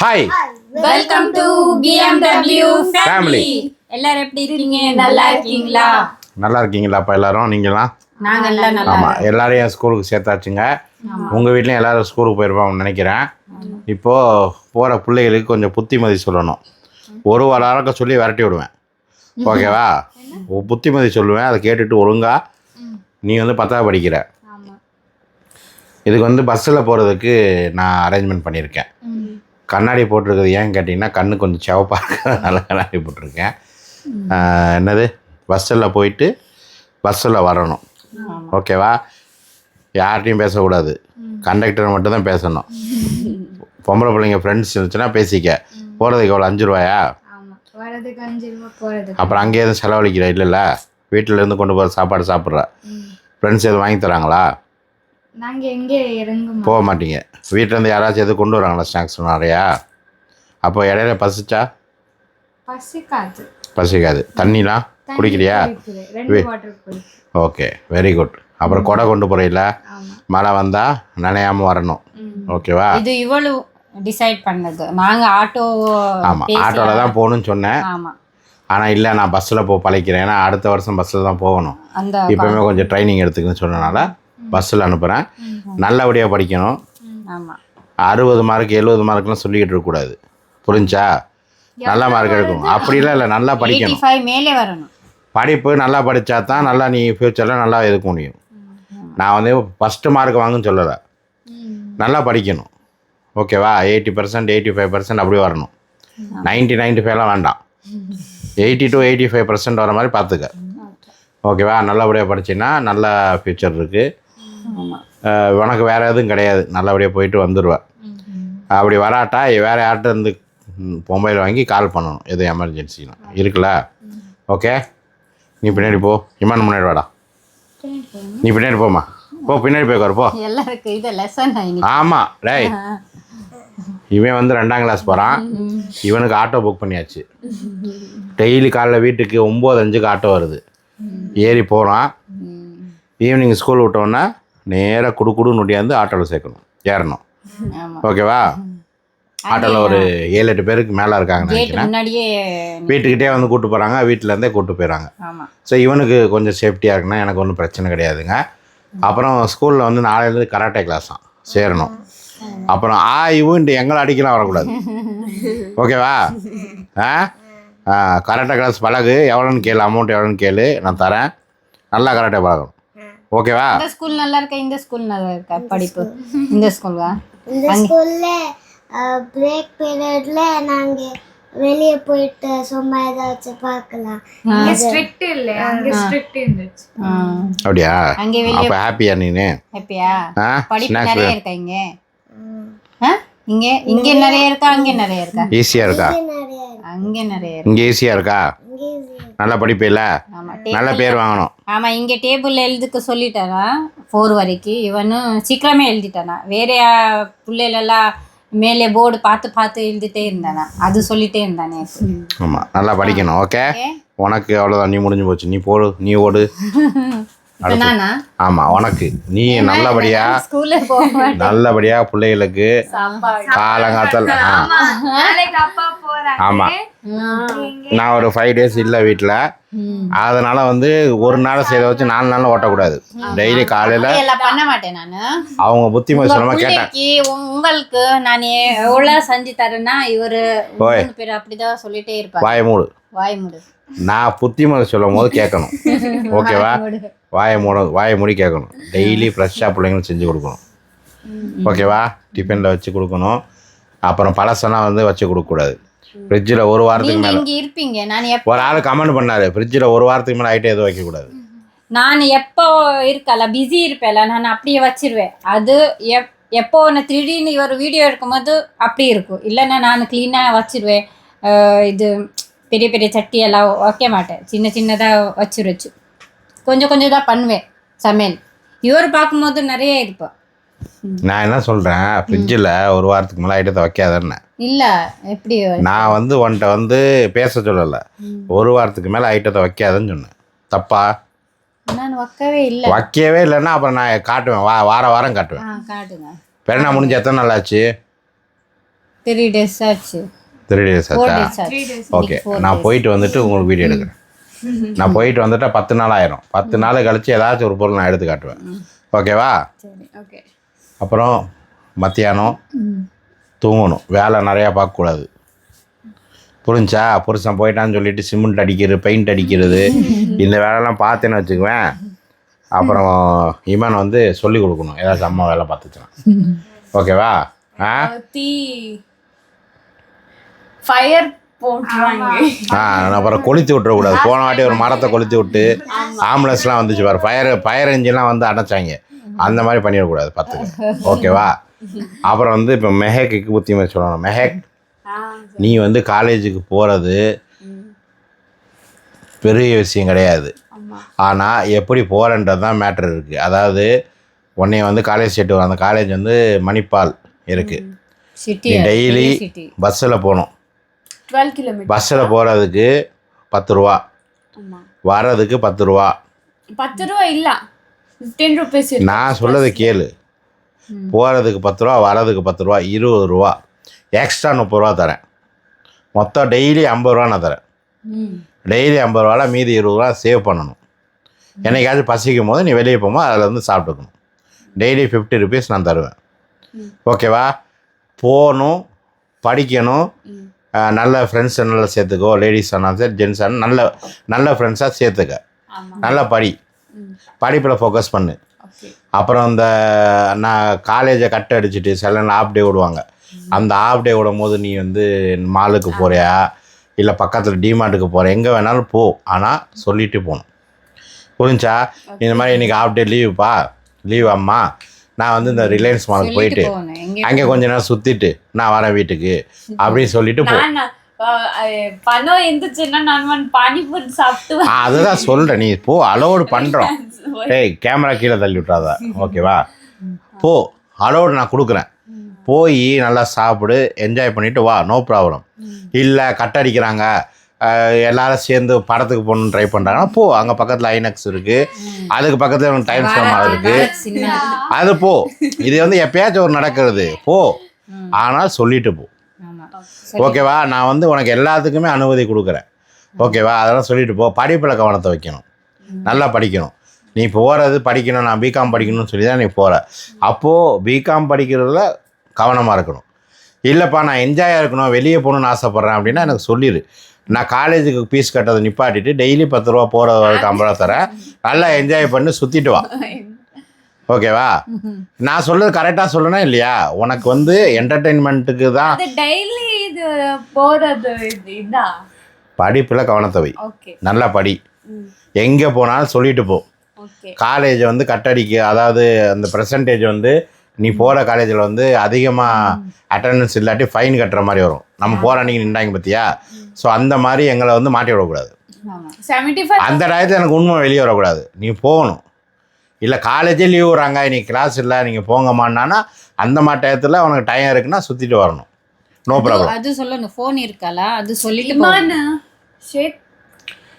Hi welcome to BMW. Family எல்லாரும் எப்படி இருக்கீங்க? நல்லா இருக்கீங்களா? நல்லா இருக்கீங்களாப்பா எல்லாரும்? நீங்களாம் நாங்க எல்லாம் நல்லா ஆமாம் எல்லாரையும் ஸ்கூலுக்கு சேர்த்தாச்சுங்க. உங்கள் வீட்லேயும் எல்லாரும் ஸ்கூலுக்கு போயிருப்பாங்கன்னு நினைக்கிறேன். இப்போது போகிற பிள்ளைகளுக்கு கொஞ்சம் புத்திமதி சொல்லணும். ஒரு வாரம் சொல்லி விரட்டி விடுவேன். ஓகேவா? புத்திமதி சொல்லுவேன். அதை கேட்டுட்டு ஒழுங்கா நீ வந்து பத்தாவது படிக்கிற. இதுக்கு வந்து பஸ்ஸில் போகிறதுக்கு நான் அரேஞ்ச்மெண்ட் பண்ணியிருக்கேன். கண்ணாடி போட்டிருக்கிறது ஏன்னு கேட்டிங்கன்னா கண்ணு கொஞ்சம் சிவப்பாக இருக்கிறதுனால கண்ணாடி போட்டிருக்கேன். என்னது? பஸ்ஸில் போயிட்டு பஸ்ஸில் வரணும். ஓகேவா யார்கிட்டையும் பேசக்கூடாது. கண்டக்டர் மட்டும்தான் பேசணும். பொம்பளை பிள்ளைங்க ஃப்ரெண்ட்ஸ் இருந்துச்சுன்னா பேசிக்க. போகிறதுக்கு எவ்வளோ அஞ்சு ரூபாயா? அப்புறம் அங்கேயே எதுவும் செலவழிக்கிற இல்லைல்ல வீட்டில் இருந்து கொண்டு போகிற சாப்பாடு சாப்பிட்ற. ஃப்ரெண்ட்ஸ் எதுவும் வாங்கி தராங்களா? நாங்க எங்க இறங்க போக மாட்டீங்க. வீட்டிலேருந்து யாராச்சும் எதுவும் கொண்டு வராங்களா ஸ்நாக்ஸ் நிறையா? அப்போ இடையில பசிச்சா? பசிக்காது. பசிக்காது. தண்ணிலாம் குடிக்கிறியா? குடிக்கிறேன். ரெண்டு வாட்டர் குடி ஓகே. வெரி குட் அப்புறம் கொடை கொண்டு போகிறீங்களா ஆமா. மழை வந்தால் நனையாம வரணும். ஓகேவா? இது இவ்வளவு டிசைட் பண்ணது. நாங்க ஆட்டோ ஆமாம் ஆட்டோவில் தான் போகணும்னு சொன்னேன். ஆமா. ஆனால் இல்லை நான் பஸ்ஸில் போ பழைக்கிறேன் ஏன்னா அடுத்த வருஷம் பஸ்ஸில் தான் போகணும். இப்போவுமே கொஞ்சம் ட்ரைனிங் எடுத்துக்கன்னு சொன்னனால பஸ்ஸில் அனுப்புகிறேன் நல்லபடியாக படிக்கணும். அறுபது மார்க் எழுபது மார்க்லாம் சொல்லிக்கிட்டு இருக்கக்கூடாது புரிஞ்சா? நல்ல மார்க் எடுக்கணும். அப்படிலாம் இல்லை நல்லா படிக்கணும். ஃபைவ் மேலே வரணும். படிப்பு நல்லா படித்தா தான் நல்லா நீ ஃப்யூச்சரில் நல்லா இருக்க முடியும். நான் வந்து ஃபஸ்ட்டு மார்க் வாங்குன்னு சொல்லலை. நல்லா படிக்கணும். ஓகேவா? Eighty percent eighty five percent அப்படி வரணும் நைன்ட்டி நைன்ட்டி ஃபைவ்லாம் வேண்டாம். Eighty to eighty five percent வர மாதிரி பார்த்துக்க. ஓகேவா? நல்லபடியாக படிச்சின்னா நல்ல ஃப்யூச்சர் இருக்குது உனக்கு வேறு எதுவும் கிடையாது. நல்லபடியாக போயிட்டு வந்துடுவேன் அப்படி வராட்டா வேறு யார்கிட்ட இருந்து மொபைல் வாங்கி கால் பண்ணணும். எது எமர்ஜென்சினா இருக்குல்ல? ஓகே நீ பின்னாடி போ. இமான் முன்னாடி வாடா. நீ பின்னாடி போம்மா. போ பின்னாடி போய் உட்காரு, போ. ஆமாம் டேய். இவன் வந்து ரெண்டாம் கிளாஸ் போகிறான் இவனுக்கு ஆட்டோ புக் பண்ணியாச்சு. டெய்லி காலைல வீட்டுக்கு ஒம்பது அஞ்சுக்கு ஆட்டோ வருது. ஏறி போகிறான் ஈவினிங் ஸ்கூல் விட்டோன்னா நேராக குடு குடுன்னு ஒட்டியாந்து ஆட்டோவில் சேர்க்கணும். ஏறணும். ஓகேவா? ஆட்டோவில் ஒரு ஏழு எட்டு பேருக்கு மேலே இருக்காங்க வீட்டுக்கிட்டே வந்து கூட்டு போகிறாங்க வீட்டிலேருந்தே கூட்டு போயிடறாங்க ஆமா. ஸோ இவனுக்கு கொஞ்சம் சேஃப்டியாக இருக்குன்னா எனக்கு ஒன்றும் பிரச்சனை கிடையாதுங்க. அப்புறம் ஸ்கூலில் வந்து நாளையிலேருந்து கராட்டே கிளாஸாம் சேரணும். அப்புறம் ஆ இவன்ட்டு எங்களை அடிக்கலாம் வரக்கூடாது. ஓகேவா? ஆ? கராட்டே கிளாஸ் பழகு. எவ்வளோன்னு கேளு அமௌண்ட் எவ்வளோன்னு கேளு நான் தரேன். நல்லா கராட்டே பழகணும். ஓகேவா? இந்த ஸ்கூல் நல்லா இருக்கா? இந்த ஸ்கூல் நல்லா இருக்கா? படிப்பு. இந்த ஸ்கூல்வா இந்த ஸ்கூல்ல பிரேக் பீரியட்ல நாங்க வெளிய போயிட்டு சும்மா ஏதாச்சும் பார்க்கலாம். இங்க ஸ்ட்ரிக்ட் இல்ல அங்க ஸ்ட்ரிக்ட் இருந்துச்சு. அப்படியா? அங்கே வெளியே அப்போ ஹாப்பியா நீனு? ஹாப்பியா படிப்பு நிறைய இருக்கா இங்க? இங்க? இங்க நிறைய இருக்கா? அங்க நிறைய இருக்கா? ஈஸியாக இருக்கா. அங்க நிறைய இருக்கு. இங்கே ஈஸியாக இருக்கா. நல்லா படிப்பில்ல நல்ல பேர் வாங்கணும். ஆமா இங்க டேபிள் எழுதுக்க சொல்லிட்டானா? ஃபோர் வரைக்கும் இவனும் சீக்கிரமே எழுதிட்டானா. வேற பிள்ளைகளெல்லாம் மேலே போர்டு பார்த்து பார்த்து எழுதிட்டே இருந்தானா? அது சொல்லிட்டே இருந்தானே. ஆமாம் நல்லா படிக்கணும் ஓகே. உனக்கு அவ்வளோதான் நீ முடிஞ்சு போச்சு. நீ போடு நீ ஓடு. ஆமாம் உனக்கு. நீ மாட்டேன். நல்லபடியாக பிள்ளைகளுக்கு காலங்காத்தல் ஆ. நாளைக்கு அப்பா போறாங்க ஆமாம் நான் ஒரு ஃபைவ் டேஸ் இல்லை வீட்டில் அதனால வந்து ஒரு நாள் செய்த வச்சு நாலு நாள் ஓட்டக்கூடாது. டெய்லி காலையில் பண்ண மாட்டேன் நானு. அவங்க புத்திமதி சொல்லாமல் கேட்டேன் உங்களுக்கு நான் எவ்வளவு செஞ்சு தரேன்னா இவரு அப்படிதான் சொல்லிட்டே இருப்பாரு. வாயை மூடு. வாய் முடு. நான் புத்திமதி சொல்லும் போது கேட்கணும். ஓகேவா? வாயை மூட. வாயை மூடி கேட்கணும். டெய்லி ஃப்ரெஷ்ஷாக பிள்ளைங்களுக்கு செஞ்சு கொடுக்கணும். ஓகேவா? டிஃபனில் வச்சு கொடுக்கணும். அப்புறம் பழசெல்லாம் வந்து வச்சு கொடுக்கக்கூடாது. ஃப்ரிட்ஜில் ஒரு வாரத்துக்கு மேலே. இங்க இருப்பீங்க. நான் எப்ப ஒரு ஆள் கமெண்ட் பண்ணாரு. ஃப்ரிட்ஜில் ஒரு வாரத்துக்கு மேலே ஐட்டம் எதுவும் வைக்கக்கூடாது. நான் எப்போ இருக்கல பிஸி இருப்பேன்ல. நான் அப்படியே வச்சிருவேன். அது எப் எப்போ நான் திடீர்னு ஒரு வீடியோ எடுக்கும்போது அப்படி இருக்கும். இல்லைன்னா நான் க்ளீனாக வச்சிருவேன். இது பெரிய பெரிய சட்டி எல்லாம் வைக்க மாட்டேன். சின்ன சின்னதாக வச்சு வச்சு கொஞ்சம் கொஞ்சம் தான் பண்ணுவேன் சமையல். இவர் பார்க்கும்போது நிறைய இருப்பேன் நான் என்ன சொல்கிறேன் ஃப்ரிட்ஜில் ஒரு வாரத்துக்கு மேலே ஐட்டத்தை வைக்காதன்னு. இல்லை எப்படி நான் வந்து உன்கிட்ட வந்து பேச சொல்லலை. ஒரு வாரத்துக்கு மேலே ஐட்டத்தை வைக்காதன்னு சொன்னேன். தப்பா? நான் வைக்கவே இல்லை. வைக்கவே இல்லைன்னா அப்புறம் நான் காட்டுவேன். வா வார வாரம் காட்டுவேன். காட்டுங்க. பெருநா முடிஞ்சு எத்தனை நாள் ஆச்சு? த்ரீ டேஸ் ஆச்சு. த்ரீ டேஸ் ஆச்சா? ஓகே நான் போயிட்டு வந்துட்டு உங்களுக்கு வீடியோ எடுக்கிறேன். நான் போயிட்டு வந்துட்டா பத்து நாள் ஆயிரும். பத்து நாள் கழிச்சு ஏதாச்சும் ஒரு பொருள் நான் எடுத்து காட்டுவேன். ஓகேவா அப்புறம் மத்தியானம் தூங்கணும். வேலை நிறையா பார்க்கக்கூடாது. புரிஞ்சா? புருஷன் போயிட்டான்னு சொல்லிட்டு சிமெண்ட் அடிக்கிறது பெயிண்ட் அடிக்கிறது இந்த வேலைலாம் பார்த்தேன்னு வச்சுக்குவேன். அப்புறம் இமான் வந்து சொல்லி கொடுக்கணும். ஏதாச்சும் அம்மா வேலை பார்த்துச்சுன்னா. ஓகேவா ஆ? தீ ஃபயர் அப்புறம் கொளுத்தி விட்டுறக்கூடாது. போன வாட்டி ஒரு மரத்தை கொளுத்தி விட்டு ஆம்புலன்ஸ்லாம் வந்துச்சு பாரு. ஃபயர் ஃபயர் என்ஜின்லாம் வந்து அடைச்சாங்க அந்த மாதிரி பண்ணிடக்கூடாது பார்த்துக்க ஓகேவா அப்புறம் வந்து இப்போ மெஹேக்கு புத்தி மாதிரி சொல்லணும் மெஹேக் நீ வந்து காலேஜுக்கு போகிறது பெரிய விஷயம் கிடையாது. ஆனால் எப்படி போகிறன்றது தான் மேட்ரு இருக்குது அதாவது உன்னைய வந்து காலேஜ் சேர்த்து அந்த காலேஜ் வந்து மணிப்பால் இருக்குது சிட்டி டெய்லி சிட்டி பஸ்ஸில் போகணும். டுவெல் கிலோமீட்டர் பஸ்ஸில் போகிறதுக்கு பத்து ரூபா. வர்றதுக்கு பத்து ரூபா. பத்து ரூபா இல்ல. ஃபிஃப்டீன் ருபீஸ் நான் சொல்லதை கேளு. போகிறதுக்கு பத்து ரூபா வர்றதுக்கு பத்து ரூபா இருபது ரூபா. எக்ஸ்ட்ரா முப்பது ரூபா தரேன். மொத்தம் டெய்லி ஐம்பது ரூபா நான் தரேன். டெய்லி ஐம்பது ரூபால மீதி இருபது ரூபா சேவ் பண்ணணும். என்னைக்காச்சும் பசிக்கும் போது நீ வெளியே போகும்போது அதில் இருந்து சாப்பிட்டுக்கணும். டெய்லி ஃபிஃப்டி ருபீஸ் நான் தருவேன். ஓகேவா போகணும் படிக்கணும் நல்ல ஃப்ரெண்ட்ஸ் நல்லா சேர்த்துக்கோ லேடிஸ் ஆனால் சரி ஜென்ஸ் ஆனால் நல்ல நல்ல ஃப்ரெண்ட்ஸாக சேர்த்துக்க. நல்லா படி. படிப்பில் ஃபோக்கஸ் பண்ணு. அப்புறம் இந்த நான் காலேஜை கட் அடிச்சுட்டு சில ஆஃப் டே விடுவாங்க அந்த ஆஃப் டே விடும் போது நீ வந்து மாலுக்கு போறியா? இல்லை பக்கத்தில் டிமார்ட்டுக்கு போகிற எங்கே வேணாலும் போ. ஆனால் சொல்லிட்டு போகணும் புரிஞ்சா? இந்த மாதிரி இன்னைக்கு ஆஃப் டே லீவுப்பா லீவ் அம்மா நான் வந்து இந்த ரிலையன்ஸ் மாலுக்கு போயிட்டு அங்கே கொஞ்ச நேரம் சுற்றிட்டு நான் வரேன் வீட்டுக்கு அப்படின்னு சொல்லிட்டு போ பணம் இருந்துச்சுன்னா நான் பானிபூரி சாப்பிட்டு அதுதான் சொல்கிறேன் நீ போ அலோடு பண்ணுறோம் டேய் கேமரா கீழே தள்ளி விட்றாத ஓகேவா? போ அலோடு நான் கொடுக்குறேன். போய் நல்லா சாப்பிடு என்ஜாய் பண்ணிட்டு வா நோ ப்ராப்ளம் இல்லை கட்டடிக்கிறாங்க. அஹ், எல்லாரும் சேர்ந்து படத்துக்கு போகணுன்னு ட்ரை பண்ணுறாங்கன்னா போ அங்கே பக்கத்தில் ஐநக்ஸ் இருக்குது அதுக்கு பக்கத்தில் டைம் ஸ்பெண்ட் இருக்குது அது போ. இது வந்து எப்பயாச்சும் ஒரு நடக்கிறது. போ. ஆனால் சொல்லிட்டு போ. ஓகேவா? நான் வந்து உனக்கு எல்லாத்துக்குமே அனுமதி கொடுக்குறேன். ஓகேவா? அதெல்லாம் சொல்லிட்டு போ. படிப்பில் கவனத்தை வைக்கணும். நல்லா படிக்கணும். நீ போகிறது படிக்கணும். நான் பிகாம் படிக்கணும்னு சொல்லி தான் நீ போகிற அப்போது பிகாம் படிக்கிறதுல கவனமாக இருக்கணும். இல்லைப்பா நான் என்ஜாயாக இருக்கணும். வெளியே போகணுன்னு ஆசைப்பட்றேன் அப்படின்னா எனக்கு சொல்லிடு நான் காலேஜுக்கு ஃபீஸ் கட்டதை நிப்பாட்டிட்டு டெய்லி பத்து ரூபா போகிற வரைக்கும் ஐம்பது தரேன். நல்லா என்ஜாய் பண்ணி சுற்றிட்டு வா. ஓகேவா நான் சொல்கிறது கரெக்டாக சொல்லணும் இல்லையா? உனக்கு வந்து என்டர்டெயின்மெண்ட்டுக்கு தான் டெய்லி இது போறது படிப்பில் கவனத்தை வை ஓகே நல்லா படி. எங்கே போனாலும் சொல்லிட்டு போ. காலேஜை வந்து கட்டடிக்க அதாவது அந்த பர்சன்டேஜ் வந்து நீ போகிற காலேஜில் வந்து அதிகமாக அட்டண்டன்ஸ் இல்லாட்டி ஃபைன் கட்டுற மாதிரி வரும். நம்ம போகிற அன்றைக்கி நின்றாங்க பார்த்தியா ஸோ அந்த மாதிரி எங்களை வந்து மாட்டி விடக்கூடாது. அந்த டயத்தில் எனக்கு உண்மை வெளியே வரக்கூடாது. நீ போகணும். இல்லை காலேஜே லீவ் விட்றாங்க இன்னைக்கு கிளாஸ் இல்லை நீங்கள் போங்கம்மான்னா அந்த மாதிரி டயத்தில் உனக்கு டைம் இருக்குன்னா சுற்றிட்டு வரணும். நோ ப்ராப்ளம் அது சொல்லணும் ஃபோன் இருக்கால அது சொல்லிட்டு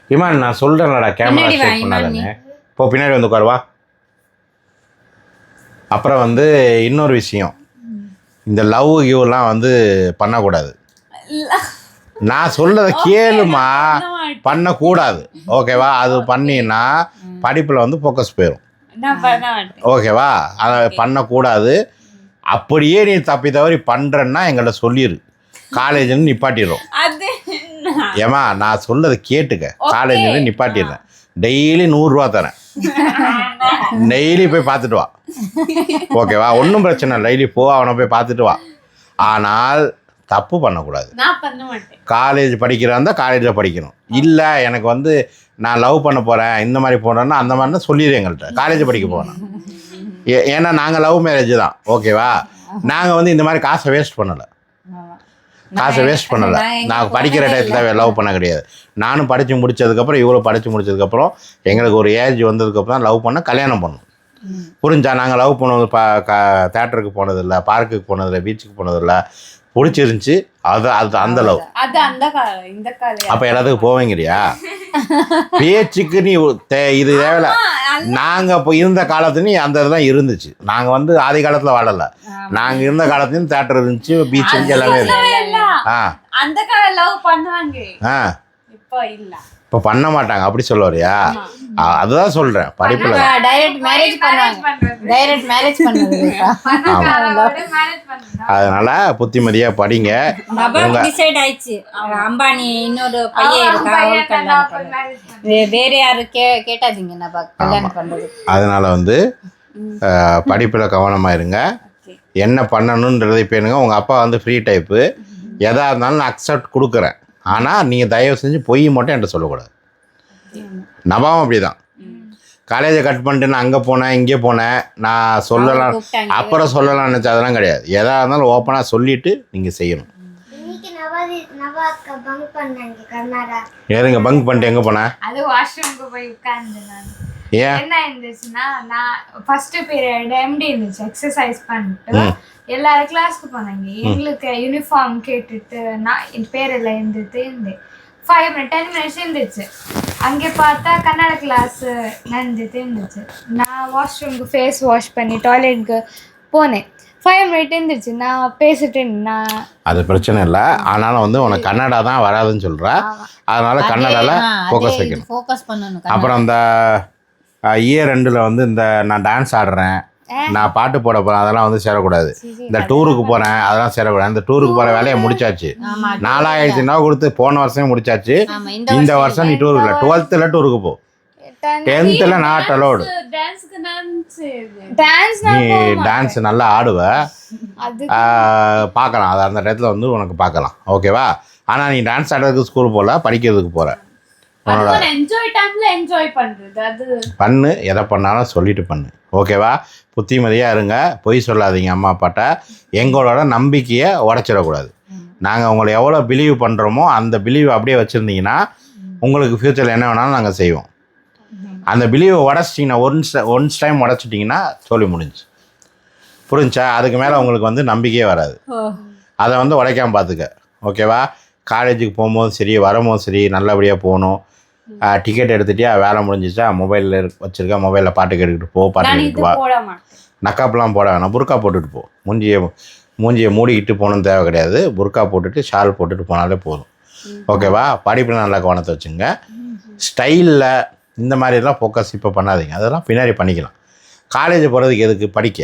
இமான் நான் சொல்கிறேன்லடா கேமரா ஷேக் இமான் பண்ணாதானே இப்போ பின்னாடி வந்து உட்காருவா அப்புறம் வந்து இன்னொரு விஷயம். இந்த லவ் கிவ்லாம் வந்து பண்ணக்கூடாது. நான் சொல்றத கேளுமா. பண்ணக்கூடாது. ஓகேவா? அது பண்ணினா படிப்பில் வந்து ஃபோக்கஸ் போயிடும் ஓகேவா? அதை பண்ணக்கூடாது. அப்படியே நீ தப்பி தவறி பண்ணுறன்னா எங்கள்ட்ட சொல்லிடு காலேஜ்னு நிப்பாட்டிடுறோம்? ஏமா நான் சொல்லதை கேட்டுக்க. காலேஜில் நிப்பாட்டிடுறேன். டெய்லி நூறுரூவா தரேன். டெய்லி போய் பார்த்துட்டு வா. ஓகேவா? ஒன்றும் பிரச்சனை இல்லை. டெய்லி போ அவனை போய் பார்த்துட்டு வா. ஆனால் தப்பு பண்ணக்கூடாது. காலேஜ் படிக்கிறாந்தா காலேஜில் படிக்கணும். இல்லை எனக்கு வந்து நான் லவ் பண்ண போகிறேன் இந்த மாதிரி போகிறேன்னா அந்த மாதிரினா சொல்லிடு எங்கள்கிட்ட காலேஜ் படிக்க ஏ ஏன்னா நாங்கள் லவ் மேரேஜ் தான். ஓகேவா நாங்கள் வந்து இந்த மாதிரி காசை வேஸ்ட் பண்ணலை. காசை வேஸ்ட் பண்ணலை. நான் படிக்கிற டயத்தில் லவ் பண்ண கிடையாது. நானும் படித்து முடிச்சதுக்கப்புறம் இவ்வளோ படித்து முடிச்சதுக்கப்புறம் எங்களுக்கு ஒரு ஏஜ் வந்ததுக்கப்புறம் தான் லவ் பண்ண கல்யாணம் பண்ணோம். புரிஞ்சா? நாங்கள் லவ் பண்ணுவது பா க தேட்டருக்கு போனதில்லை பார்க்குக்கு போனதில்லை பீச்சுக்கு போனதில்லை. பிடிச்சிருந்துச்சி. அது அது அந்த லவ் அது அந்த இந்த அப்போ எல்லாத்துக்கும் போவீங்கறியா? பேச்சுக்கு நீ தே- இது தேவையில்ல. நாங்கள் இப்போ இருந்த காலத்துல நீ அந்த இதுதான் இருந்துச்சு. நாங்கள் வந்து ஆதி காலத்தில் வாழலை. நாங்கள் இருந்த காலத்துலையும் தேட்டர் இருந்துச்சு பீச் இருந்துச்சு எல்லாமே இருந்துச்சு. ஆ. அந்த காலம் லவ் பண்ணுவாங்க. ஆ. இப்போ இல்ல. இப்போ பண்ண மாட்டாங்க அப்படி சொல்ல வரியா அதுதான் சொல்கிறேன் படிப்பில். டைரக்ட் மேரேஜ் பண்ணுவாங்க டைரக்ட் மேரேஜ் அதனால புத்திமதியாக படிங்க. டிசைட் ஆயிடுச்சு. அம்பானி இன்னொரு பையன் வேற யாரு கே கேட்டாதீங்க நபாக் கல்யாணம் பண்றது. அதனால வந்து படிப்பில் கவனமாக இருங்க என்ன பண்ணணுன்றதை பேணுங்க உங்கள் அப்பா வந்து ஃப்ரீ டைப்பு எதா இருந்தாலும் நான் அக்செப்ட் கொடுக்குறேன். ஆனால் நீங்கள் தயவு செஞ்சு பொய் மட்டும் என்கிட்ட சொல்லக்கூடாது. நபாவும் அப்படி தான் காலேஜை கட் பண்ணிட்டு நான் அங்கே போனேன் இங்கே போனேன் நான் சொல்லலாம். அப்புறம் சொல்லலாம்னு நினச்சா அதெல்லாம் கிடையாது. எதா இருந்தாலும் ஓப்பனாக சொல்லிவிட்டு நீங்கள் செய்யணும். ஏறுங்க பங்க் பண்ணிட்டு எங்கே போனேன்? என்ன இருந்துச்சுன்னா நான் ஃபர்ஸ்ட் பீரியட் எம்டி இருந்துச்சு எக்ஸசைஸ் பண்ணிட்டு. எல்லாரும் கிளாஸ்க்கு போனாங்க. எங்களுக்கு யூனிஃபார்ம் கேட்டுட்டு நான் என் பேரில் இருந்துட்டு இருந்தேன். ஃபைவ் மினிட் டென் மினிட்ஸ் இருந்துச்சு. அங்கே பார்த்தா கன்னட கிளாஸ் நடந்துட்டு இருந்துச்சு. நான் வாஷ்ரூம்க்கு ஃபேஸ் வாஷ் பண்ணி டாய்லெட்க்கு போனேன். ஃபைவ் மினிட் இருந்துச்சு. நான் பேசிட்டு. நான் அது பிரச்சனை இல்லை. ஆனாலும் வந்து உனக்கு கன்னடா தான் வராதுன்னு சொல்கிற அதனால கன்னடாவில் ஃபோக்கஸ் வைக்கணும். ஃபோக்கஸ் பண்ணணும் அப்புறம் இந்த இயர் ரெண்டில் வந்து இந்த நான் டான்ஸ் ஆடுறேன். நான் பாட்டு போட போகிறேன் அதெல்லாம் வந்து சேரக்கூடாது. இந்த டூருக்கு போகிறேன் அதெல்லாம் சேரக்கூடாது. இந்த டூருக்கு போகிற வேலையை முடிச்சாச்சு. நாலாயிரத்தி ரூபா கொடுத்து போன வருஷமே முடிச்சாச்சு. இந்த வருஷம் நீ டூருக்கு இல்லை. டுவெல்த்தில் டூருக்கு போ. டென்த்தில் நாட் அலோடு டான்ஸ்க்கு நினச்சி டான்ஸ் நீ டான்ஸ் நல்லா ஆடுவ. பார்க்கலாம் அது அந்த டயத்தில் வந்து உனக்கு பார்க்கலாம் ஓகேவா ஆனால் நீ டான்ஸ் ஆடுறதுக்கு ஸ்கூல் போகல படிக்கிறதுக்கு போகிற பண்ணு எதை பண்ணாலும் சொல்லிட்டு பண்ணு. ஓகேவா புத்திமதியாக இருங்க. பொய் சொல்லாதீங்க அம்மா அப்பாட்ட. எங்களோட நம்பிக்கையை உடச்சிடக்கூடாது. நாங்கள் உங்களை எவ்வளோ பிலீவ் பண்ணுறோமோ அந்த பிலீவ் அப்படியே வச்சுருந்தீங்கன்னா உங்களுக்கு ஃப்யூச்சரில் என்ன வேணாலும் நாங்கள் செய்வோம். அந்த பிலீவை உடச்சிட்டிங்கன்னா ஒன்ஸ் ஒன்ஸ் டைம் உடச்சிட்டிங்கன்னா தோல்வி முடிஞ்சு புரிஞ்சா? அதுக்கு மேலே உங்களுக்கு வந்து நம்பிக்கையே வராது. அதை வந்து உடைக்காம பார்த்துக்க ஓகேவா காலேஜுக்கு போகும்போதும் சரி வரும்போதும் சரி நல்லபடியாக போகணும். டிக்கெட் எடுத்துட்டியா வேலை முடிஞ்சிச்சா மொபைலில் வச்சுருக்க மொபைலில் பாட்டு கேட்டுக்கிட்டு போ பாட்டு கேட்டுட்டு வா. நக்காப்லாம் போட வேணாம். புர்கா போட்டுட்டு போ. மூஞ்சியை மூஞ்சியை மூடிக்கிட்டு போகணும்னு தேவை கிடையாது. புர்கா போட்டுட்டு ஷால் போட்டுட்டு போனாலே போதும். ஓகேவா படிப்பில் நல்லா கவனத்தை வச்சுங்க. ஸ்டைலில் இந்த மாதிரிலாம் ஃபோக்கஸ் இப்போ பண்ணாதீங்க. அதெல்லாம் பின்னாடி பண்ணிக்கலாம். காலேஜ் போகிறதுக்கு எதுக்கு? படிக்க.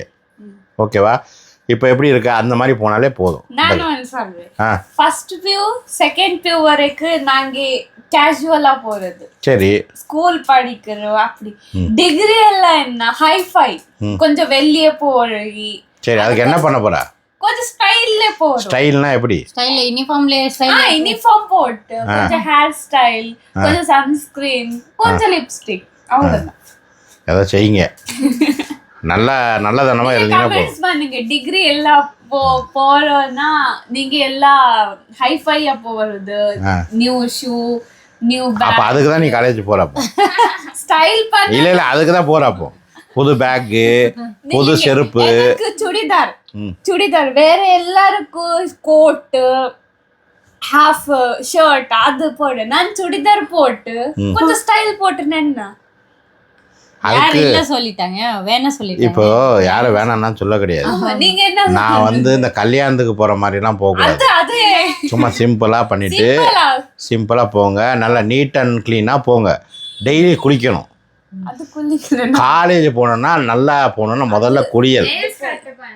ஓகேவா இப்போ எப்படி இருக்கு? அந்த மாதிரி போனாலே போதும். நான் ஒன்று சொல்றேன் ஃபர்ஸ்ட் வியூ செகண்ட் வியூ வரைக்கும் நாங்க கேஷுவலா போறது. சரி. ஸ்கூல் படிக்கிறோம் அப்படி. டிகிரி எல்லாம் என்ன? ஹைஃபை கொஞ்சம் வெளியே போறி. சரி அதுக்கு என்ன பண்ண போற? கொஞ்சம் ஸ்டைல்ல போறோம். ஸ்டைல்னா எப்படி? ஸ்டைல் யூனிஃபார்ம்ல ஸ்டைல் யூனிஃபார்ம் போட்டு கொஞ்சம் ஹேர் ஸ்டைல் கொஞ்சம் சன்ஸ்கிரீன் கொஞ்சம் லிப்ஸ்டிக் அவ்வளவுதான். ஏதோ செய்யுங்க. நல்ல நல்லதனமா இருந்தீங்கன்னா போதும். பண்ணுங்க. டிகிரி எல்லாம் போ போறோம்னா நீங்க எல்லாம் ஹைஃபையா போறது நியூ ஷூ நியூ அப்போ அதுக்கு தான் நீ காலேஜ் போகிறப்போ ஸ்டைல் பண்ண இல்லை இல்லை அதுக்கு தான் போகிறப்போ புது பேக்கு புது செருப்பு. சுடிதார். சுடிதார். வேற எல்லாருக்கும் கோட்டு ஹாஃப் ஷர்ட் அது போடு. நான் சுடிதார் போட்டு கொஞ்சம் ஸ்டைல் போட்டு நின்னா அதுக்கு சொல்லிட்டாங்க. வேணா சொல்லிட்டாங்க. இப்போ யாரும் வேணாம்னா சொல்ல கிடையாது. நான் வந்து இந்த கல்யாணத்துக்கு போகிற மாதிரிலாம் போகக்கூடாது சும்மா சிம்பிளாக பண்ணிட்டு. சிம்பிளாக போங்க. நல்லா நீட் அண்ட் க்ளீனாக போங்க. டெய்லி குளிக்கணும். காலேஜ் போனோம்னா நல்லா போகணுன்னா முதல்ல குளியல்.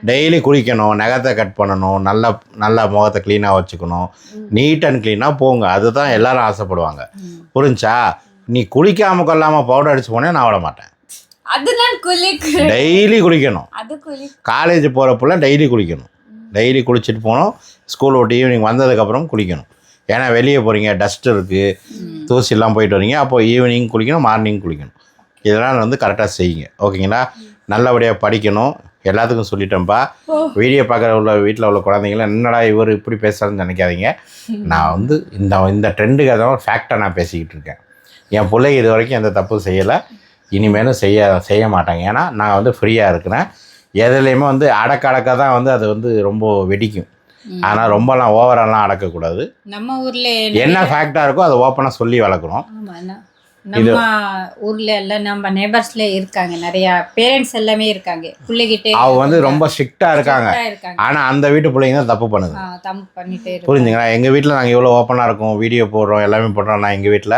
டெய்லி குளிக்கணும். நகத்தை கட் பண்ணணும். நல்லா நல்லா முகத்தை க்ளீனாக வச்சுக்கணும். நீட் அண்ட் க்ளீனாக போங்க. அதுதான் எல்லாரும் ஆசைப்படுவாங்க. புரிஞ்சா? நீ குளிக்காம கொள்ளாமல் பவுடர் அடிச்சு போனே நான் விட மாட்டேன். அது நான் குளிக்கிறேன் டெய்லி குளிக்கணும். அது குளி காலேஜ் போகிறப்பல டெய்லி குளிக்கணும். டெய்லி குளிச்சுட்டு போகணும் ஸ்கூல் விட்டு ஈவினிங் வந்ததுக்கப்புறம் குளிக்கணும். ஏன்னா வெளியே போகிறீங்க டஸ்ட் இருக்குது தூசிலாம் போயிட்டு வரீங்க. அப்போ ஈவினிங் குளிக்கணும் மார்னிங் குளிக்கணும். இதெல்லாம் வந்து கரெக்டாக செய்யுங்க. ஓகேங்களா? நல்லபடியாக படிக்கணும். எல்லாத்துக்கும் சொல்லிட்டேன்ப்பா வீடியோ பார்க்குற உள்ள வீட்டில் உள்ள குழந்தைங்களாம் என்னடா இவர் இப்படி பேசுகிறான்னு நினைக்காதீங்க. நான் வந்து இந்த இந்த ட்ரெண்டுக்கு அதான் ஃபேக்டை நான் பேசிக்கிட்டு இருக்கேன். என் பிள்ளை இது வரைக்கும் எந்த தப்பும் செய்யலை. இனிமேலும் செய்ய செய்ய மாட்டாங்க. ஏன்னா நான் வந்து ஃப்ரீயாக இருக்கிறேன். எதுலேயுமே வந்து அடக்க அடக்க தான் வந்து அது வந்து ரொம்ப வெடிக்கும். ஆனால் ரொம்பலாம் ஓவரெல்லாம் அடக்கக்கூடாது. நம்ம ஊர்ல என்ன ஃபேக்டாக இருக்கோ அதை ஓப்பனாக சொல்லி வளர்க்குறோம். நம்ம ஊர்ல எல்லாம் நம்ம நேபர்ஸ்ல இருக்காங்க. நிறைய பேரண்ட்ஸ் எல்லாமே இருக்காங்க. பிள்ளைகிட்டே அவங்க வந்து ரொம்ப ஸ்ட்ரிக்டாக இருக்காங்க. ஆனால் அந்த வீட்டு பிள்ளைங்க தான் தப்பு பண்ணுது. ஆ, தம்பு பண்ணிட்டே புரிஞ்சுங்களா? எங்கள் வீட்டில் நாங்கள் இவ்வளோ ஓப்பனாக இருக்கோம் வீடியோ போடுறோம் எல்லாமே போடுறோம். நான் எங்கள் வீட்டில்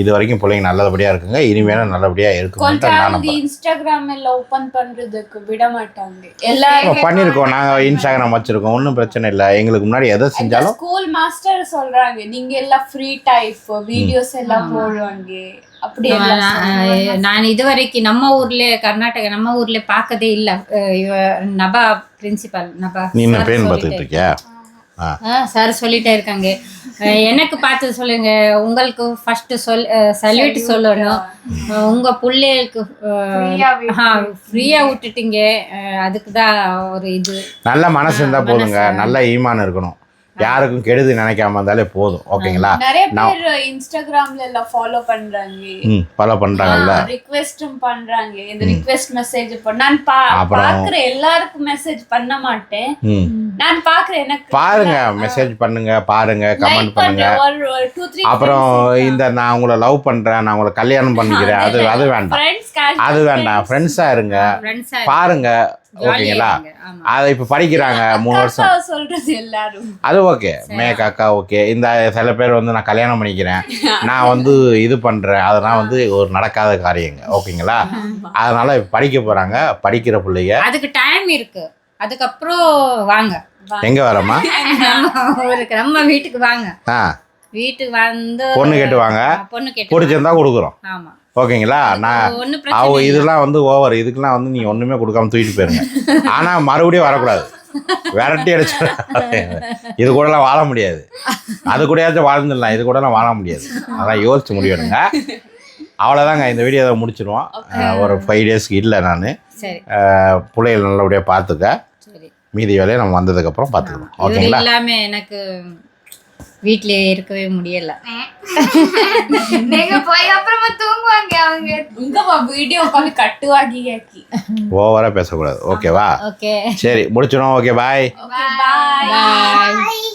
இது வரைக்கும் பிள்ளைங்க நல்லபடியாக இருக்குங்க. இனிமேலும் நல்லபடியாக ஆளுங்க நம்புறேன். இன்ஸ்டாகிராம் எல்லாம் ஓபன் பண்றதுக்கு விட மாட்டாங்க. எல்லாரும் பண்ணியிருக்கோம் நாங்கள் இன்ஸ்டாகிராம் வச்சுருக்கோம். ஒன்றும் பிரச்சனை இல்லை. எங்களுக்கு முன்னாடி எதை செஞ்சாலும் ஸ்கூல் மாஸ்டர் சொல்றாங்க நீங்க எல்லாம் ஃப்ரீ டைப் வீடியோஸ் எல்லாம் போடுவாங்க. அப்படி. நான் இதுவரைக்கும் நம்ம ஊர்ல கர்நாடகா நம்ம ஊர்ல பார்க்கதே இல்ல. நபா பிரின்சிபல் நபா நீ என்ன sir பேன் சொல்லிட்டே. பார்த்துட்டு இருக்கியா? சார் சொல்லிட்டே இருக்காங்க. எனக்கு பார்த்து சொல்லுங்க உங்களுக்கு ஃபர்ஸ்ட் சொல் சல்யூட் சொல்லணும். உங்க பிள்ளைகளுக்கு. ஃப்ரீயா விட்டுட்டீங்க. அதுக்கு தான் ஒரு இது. நல்ல மனசு இருந்தால் போதுங்க. நல்ல ஈமான் இருக்கணும். யாருக்கும் கெடுதி நினைக்காம இருந்தாலே போதும். ஓகேங்களா? நிறைய பேர் இன்ஸ்டாகிராம்ல எல்லாம் ஃபாலோ பண்றாங்க. ம் ஃபாலோ பண்ணுறாங்கல்ல ரிக்வெஸ்டும் பண்றாங்க. இந்த ரிக்வெஸ்ட் மெசேஜ் நான் பா- அப்புறம்? பாக்குறேன் எல்லாருக்கும் மெசேஜ் பண்ண மாட்டேன். நான் பாக்குறேன் எனக்கு பாருங்க மெசேஜ் பண்ணுங்க பாருங்க கமெண்ட் பண்ணுங்க. அப்புறம் இந்த நான் உங்களை லவ் பண்றேன் நான் உங்களை கல்யாணம் பண்ணிக்கிறேன். அது அது வேண்டாம். அது வேண்டாம். ஃப்ரெண்ட்ஸா இருங்க. பாருங்க ஓகேங்களா? அதை இப்ப படிக்கிறாங்க மூணு வருஷம். சொல்றது எல்லாரும். அது ஓகே. மேக்காக்கா ஓகே. இந்த சில பேர் வந்து நான் கல்யாணம் பண்ணிக்கிறேன். நான் வந்து இது பண்றேன். அதெல்லாம் வந்து ஒரு நடக்காத காரியங்க. ஓகேங்களா? அதனால படிக்க போறாங்க. படிக்கிற பிள்ளைங்க. அதுக்கு டைம் இருக்கு. அதுக்கப்புறம் வாங்க. எங்க வரமா நம்ம வீட்டுக்கு வாங்க. ஆ. வீட்டுக்கு வந்து பொண்ணு கேட்டுவாங்க ஆ, பொண்ணு கேட்டு பிடிச்சிருந்தா கொடுக்குறோம். ஆமா. ஓகேங்களா? நான் ஒன்றும் அவ. இதெல்லாம் வந்து ஓவர் இதுக்கெல்லாம் வந்து நீங்க ஒண்ணுமே கொடுக்காம தூக்கிட்டு போயிருங்க. ஆனா மறுபடியும் வரக்கூடாது. விரட்டி அடிச்சு இது கூடலாம் வாழ முடியாது. அது கூடயாச்சும் வாழ்ந்துடலாம். இது கூடலாம் வாழ முடியாது. அதான் யோசிச்சு முடிவெடுங்க. அவ்வளோதாங்க இந்த வீடியோவை முடிச்சிருவோம். அஹ் ஒரு ஃபைவ் டேஸ்க்கு இல்லை நான். பிள்ளைகள் நல்லபடியாக பார்த்துக்க. மீதி வேலையை நம்ம வந்ததுக்கப்புறம் பார்த்துக்கலாம். ஓகேங்களா? இல்லாம எனக்கு வீட்லயே இருக்கவே முடியல. நீங்க போய் அப்புறமா தூங்குவாங்க அவங்க. இங்க வீடியோ கால் கட்டுவாகி கேக்கி. ஓவராக பேசக்கூடாது. ஓகேவா? ஓகே. சரி முடிச்சிடும் ஓகே பாய் பாய் பாய்